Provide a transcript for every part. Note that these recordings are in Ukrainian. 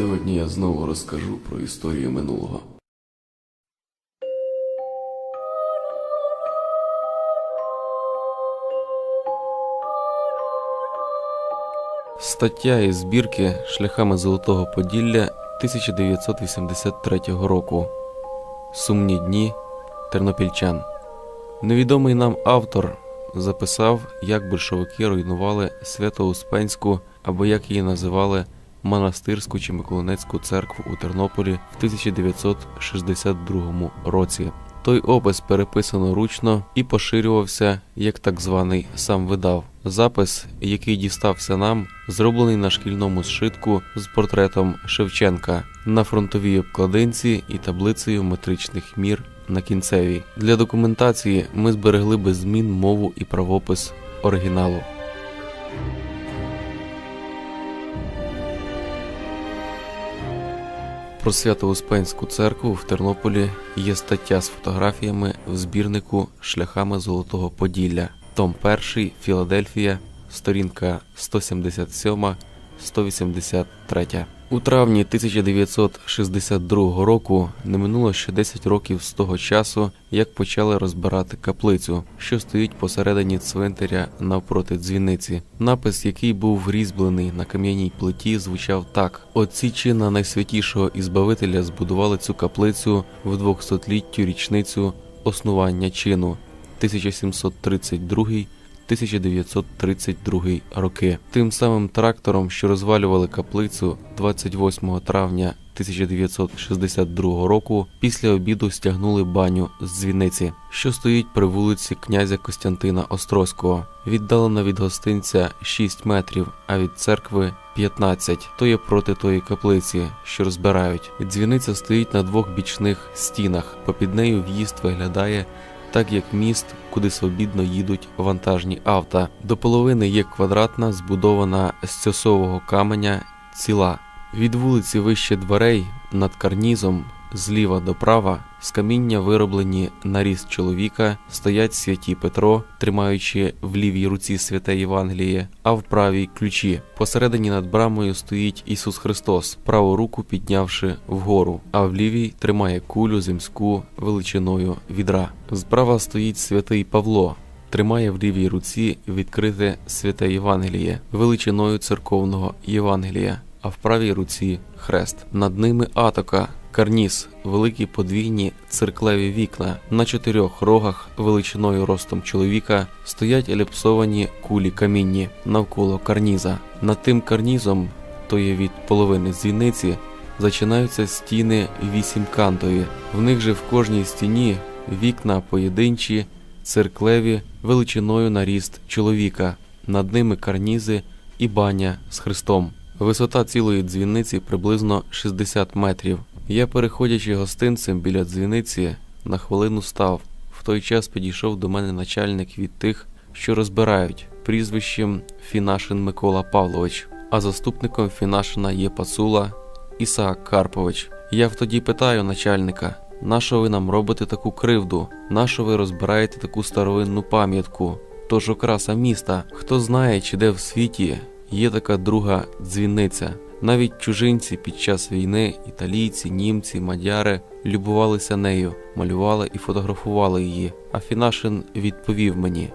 Сьогодні я знову розкажу про історію минулого. Стаття із збірки Шляхами Золотого Поділля 1983 року. Сумні дні тернопільчан. Невідомий нам автор записав, як большевики руйнували Свято-Успенську або як її називали Монастирську чи Миколинецьку церкву у Тернополі в 1962 році. Той опис переписано ручно і поширювався як так званий сам видав. Запис, який дістався нам, зроблений на шкільному зшитку з портретом Шевченка на фронтовій обкладинці і таблицею метричних мір на кінцевій. Для документації ми зберегли без змін мову і правопис оригіналу. Про Свято-Успенську церкву в Тернополі є стаття з фотографіями в збірнику Шляхами Золотого Поділля, Том 1, Філадельфія, сторінка 177, 183. У травні 1962 року не минуло ще 10 років з того часу, як почали розбирати каплицю, що стоїть посередині цвинтаря навпроти дзвіниці. Напис, який був різьблений на кам'яній плиті, звучав так: отці чина найсвятішого ізбавителя збудували цю каплицю в 200-літтю річницю основання чину 1732 1932 роки. Тим самим трактором, що розвалювали каплицю 28 травня 1962 року, після обіду стягнули баню з дзвіниці, що стоїть при вулиці князя Костянтина Острозького. Віддалена від гостинця 6 метрів, а від церкви 15, то є проти тої каплиці, що розбирають. Дзвіниця стоїть на двох бічних стінах. Попід нею в'їзд виглядає так як міст, куди свобідно їдуть вантажні авто. До половини є квадратна, збудована з цьосового каменя ціла. Від вулиці вище дверей над карнізом зліва до права з каміння вироблені на ріст чоловіка, стоять святі Петро, тримаючи в лівій руці святе Євангеліє, а в правій ключі. Посередині над брамою стоїть Ісус Христос, праву руку піднявши вгору, а в лівій тримає кулю земську величиною відра. Справа стоїть святий Павло. Тримає в лівій руці відкрите святе Євангеліє величиною церковного Євангелія, а в правій руці хрест. Над ними атока, карніз, великі подвійні цирклеві вікна. На чотирьох рогах величиною ростом чоловіка стоять еліпсовані кулі камінні навколо карніза. Над тим карнізом, то є від половини дзвіниці, зачинаються стіни вісімкантові. В них же в кожній стіні вікна поєдинчі, цирклеві величиною на ріст чоловіка. Над ними карнізи і баня з хрестом. Висота цілої дзвіниці приблизно 60 метрів. Я, переходячи гостинцем біля дзвіниці, на хвилину став. В той час підійшов до мене начальник від тих, що розбирають, прізвищем Фінашин Микола Павлович, а заступником Фінашина є Пацула Ісаак Карпович. Я втоді питаю начальника, нащо ви нам робите таку кривду? Нащо ви розбираєте таку старовинну пам'ятку? Тож окраса міста, хто знає, чи де в світі є така друга дзвіниця. Навіть чужинці під час війни, італійці, німці, мадяри любувалися нею, малювали і фотографували її. А Фінашин відповів мені: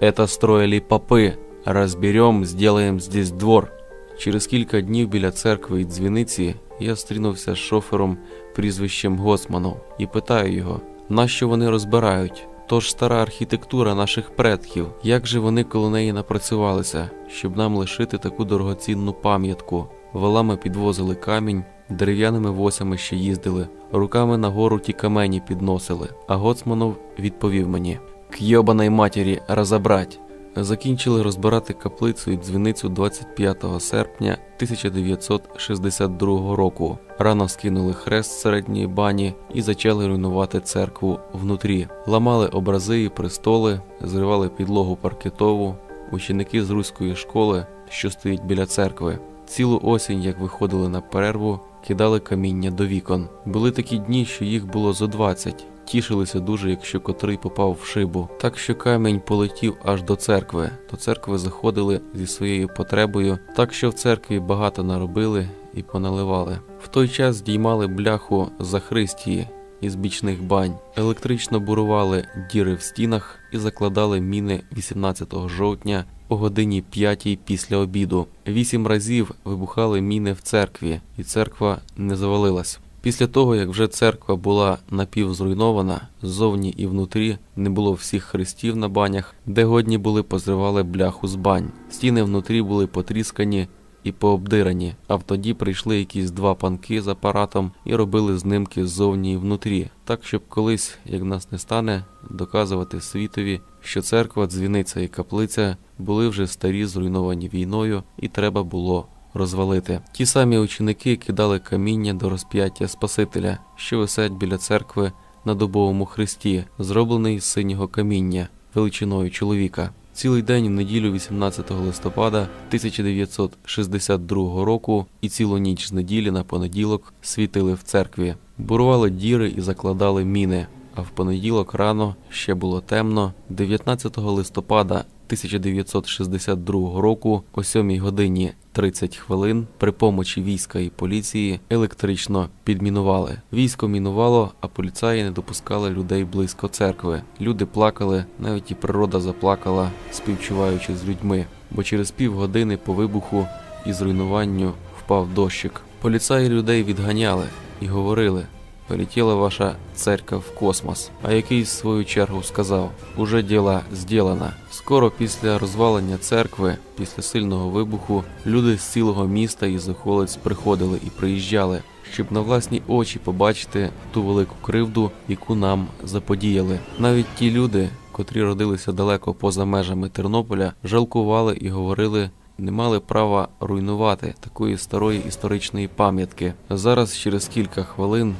«Это строїли попи, розберем, зробимо здесь двор. Через кілька днів біля церкви і дзвіниці я стрінувся з шофером прізвищем Гоцманов і питаю його, нащо вони розбирають? Тож стара архітектура наших предків, як же вони коло неї напрацювалися, щоб нам лишити таку дорогоцінну пам'ятку? Волами підвозили камінь, дерев'яними восями ще їздили, руками нагору ті камені підносили. А Гоцманов відповів мені: К йобаnej матері розобрать. Закінчили розбирати каплицю і дзвіницю 25 серпня 1962 року. Рано скинули хрест середньої бані і почали руйнувати церкву внутрі. Ламали образи і престоли, зривали підлогу паркетову. Ученики з руської школи, що стоїть біля церкви. Цілу осінь, як виходили на перерву, кидали каміння до вікон. Були такі дні, що їх було зо 20. Тішилися дуже, якщо котрий попав в шибу. Так що камінь полетів аж до церкви. До церкви заходили зі своєю потребою, так що в церкві багато наробили і поналивали. В той час здіймали бляху за Христії із бічних бань, електрично бурували діри в стінах і закладали міни 18 жовтня о годині 5 після обіду. Вісім разів вибухали міни в церкві, і церква не завалилась. Після того, як вже церква була напівзруйнована, ззовні і внутрі не було всіх хрестів на банях, де годні були позривали бляху з бань. Стіни внутрі були потріскані і пообдирані, а тоді прийшли якісь два панки з апаратом і робили знимки ззовні і внутрі, так щоб колись, як нас не стане, доказувати світові, що церква, дзвіниця і каплиця були вже старі, зруйновані війною, і треба було розвалити. Ті самі ученики кидали каміння до розп'яття Спасителя, що висять біля церкви на дубовому хресті, зроблений з синього каміння, величиною чоловіка. Цілий день в неділю 18 листопада 1962 року і цілу ніч з неділі на понеділок світили в церкві, бурували діри і закладали міни. А в понеділок рано ще було темно. 19 листопада 1962 року о 7 годині 30 хвилин при помочі війська і поліції електрично підмінували. Військо мінувало, а поліцаї не допускали людей близько церкви. Люди плакали, навіть і природа заплакала, співчуваючи з людьми, бо через півгодини по вибуху і зруйнуванню впав дощик. Поліцаї людей відганяли і говорили. Полетіла ваша церква в космос. А якийсь в свою чергу сказав: уже діла зділено. Скоро після розвалення церкви, після сильного вибуху, люди з цілого міста і з околиць приходили і приїжджали, щоб на власні очі побачити ту велику кривду, яку нам заподіяли. Навіть ті люди, котрі родилися далеко поза межами Тернополя, жалкували і говорили. Не мали права руйнувати такої старої історичної пам'ятки. Зараз, через кілька хвилин,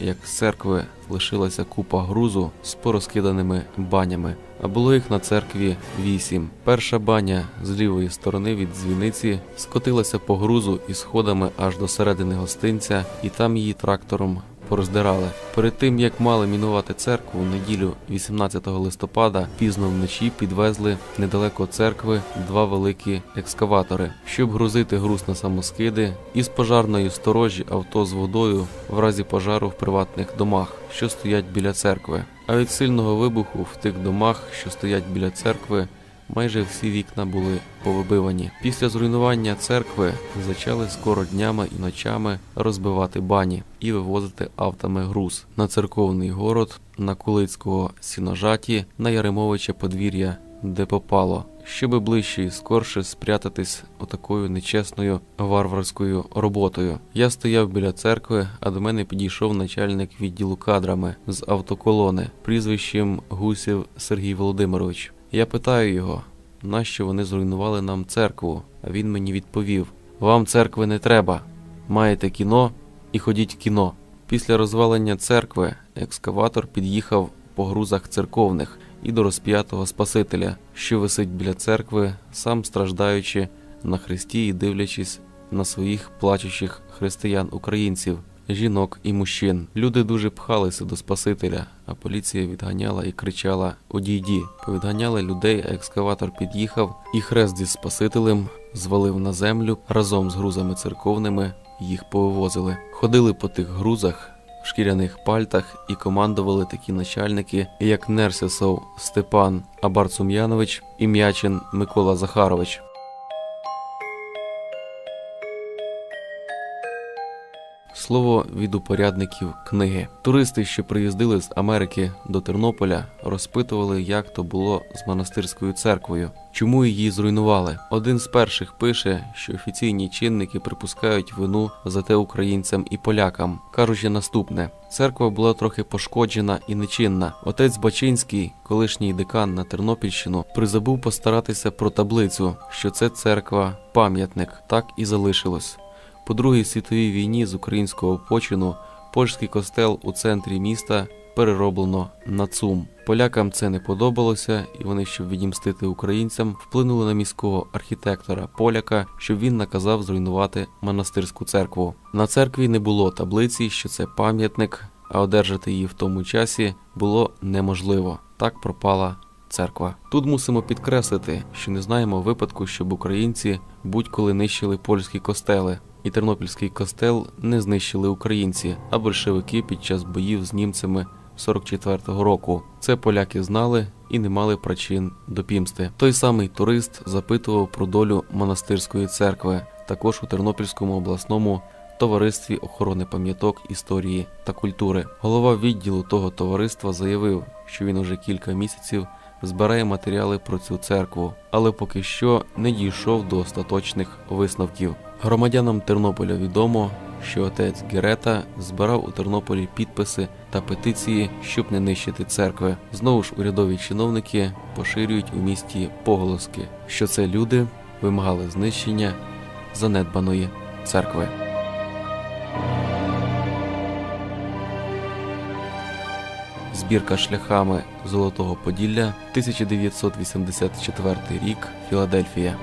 як з церкви лишилася купа грузу з порозкиданими банями, а було їх на церкві вісім. Перша баня з лівої сторони від дзвіниці скотилася по грузу і сходами аж до середини гостинця, і там її трактором пороздирали. Перед тим як мали мінувати церкву неділю 18 листопада, пізно вночі підвезли недалеко церкви два великі екскаватори, щоб грузити груз на самоскиди із пожарної сторожі авто з водою в разі пожару в приватних домах, що стоять біля церкви. А від сильного вибуху в тих домах, що стоять біля церкви, майже всі вікна були повибивані. Після зруйнування церкви почали скоро днями і ночами розбивати бані і вивозити автами груз на церковний город, на Кулицького сіножаті, на Яремовича подвір'я, де попало. Щоби ближче і скорше спрятатись отакою нечесною варварською роботою. Я стояв біля церкви, а до мене підійшов начальник відділу кадрами з автоколони, прізвищем Гусів Сергій Володимирович. Я питаю його, нащо вони зруйнували нам церкву, а він мені відповів: Вам церкви не треба. Маєте кіно і ходіть в кіно. Після розвалення церкви екскаватор під'їхав по грузах церковних і до розп'ятого Спасителя, що висить біля церкви, сам страждаючи на хресті і дивлячись на своїх плачучих християн-українців, жінок і мужчин. Люди дуже пхалися до Спасителя, а поліція відганяла і кричала Одійді. Повідганяли людей, а екскаватор під'їхав, і хрест зі Спасителем звалив на землю разом з грузами церковними. Їх повивозили, ходили по тих грузах в шкіряних пальтах і командували такі начальники, як Нерсесов Степан Абарцум'янович і М'ячин Микола Захарович. Слово від упорядників книги. Туристи, що приїздили з Америки до Тернополя, розпитували, як то було з монастирською церквою, чому її зруйнували. Один з перших пише, що офіційні чинники припускають вину за те українцям і полякам, кажучи наступне: церква була трохи пошкоджена і нечинна. Отець Бачинський, колишній декан на Тернопільщину, призабув постаратися про таблицю, що це церква пам'ятник, так і залишилось. По Другій світовій війні з українського почину польський костел у центрі міста перероблено на ЦУМ. Полякам це не подобалося, і вони, щоб відімстити українцям, вплинули на міського архітектора поляка, щоб він наказав зруйнувати монастирську церкву. На церкві не було таблиці, що це пам'ятник, а одержати її в тому часі було неможливо. Так пропала церква. Тут мусимо підкреслити, що не знаємо випадку, щоб українці будь-коли нищили польські костели. І Тернопільський костел не знищили українці, а большевики під час боїв з німцями 44-го року. Це поляки знали і не мали причин до пімсти. Той самий турист запитував про долю монастирської церкви, також у Тернопільському обласному товаристві охорони пам'яток історії та культури. Голова відділу того товариства заявив, що він уже кілька місяців збирає матеріали про цю церкву, але поки що не дійшов до остаточних висновків. Громадянам Тернополя відомо, що отець Герета збирав у Тернополі підписи та петиції, щоб не нищити церкви. Знову ж урядові чиновники поширюють у місті поголоски, що це люди вимагали знищення занедбаної церкви. Збірка шляхами Золотого Поділля, 1984 рік, Філадельфія.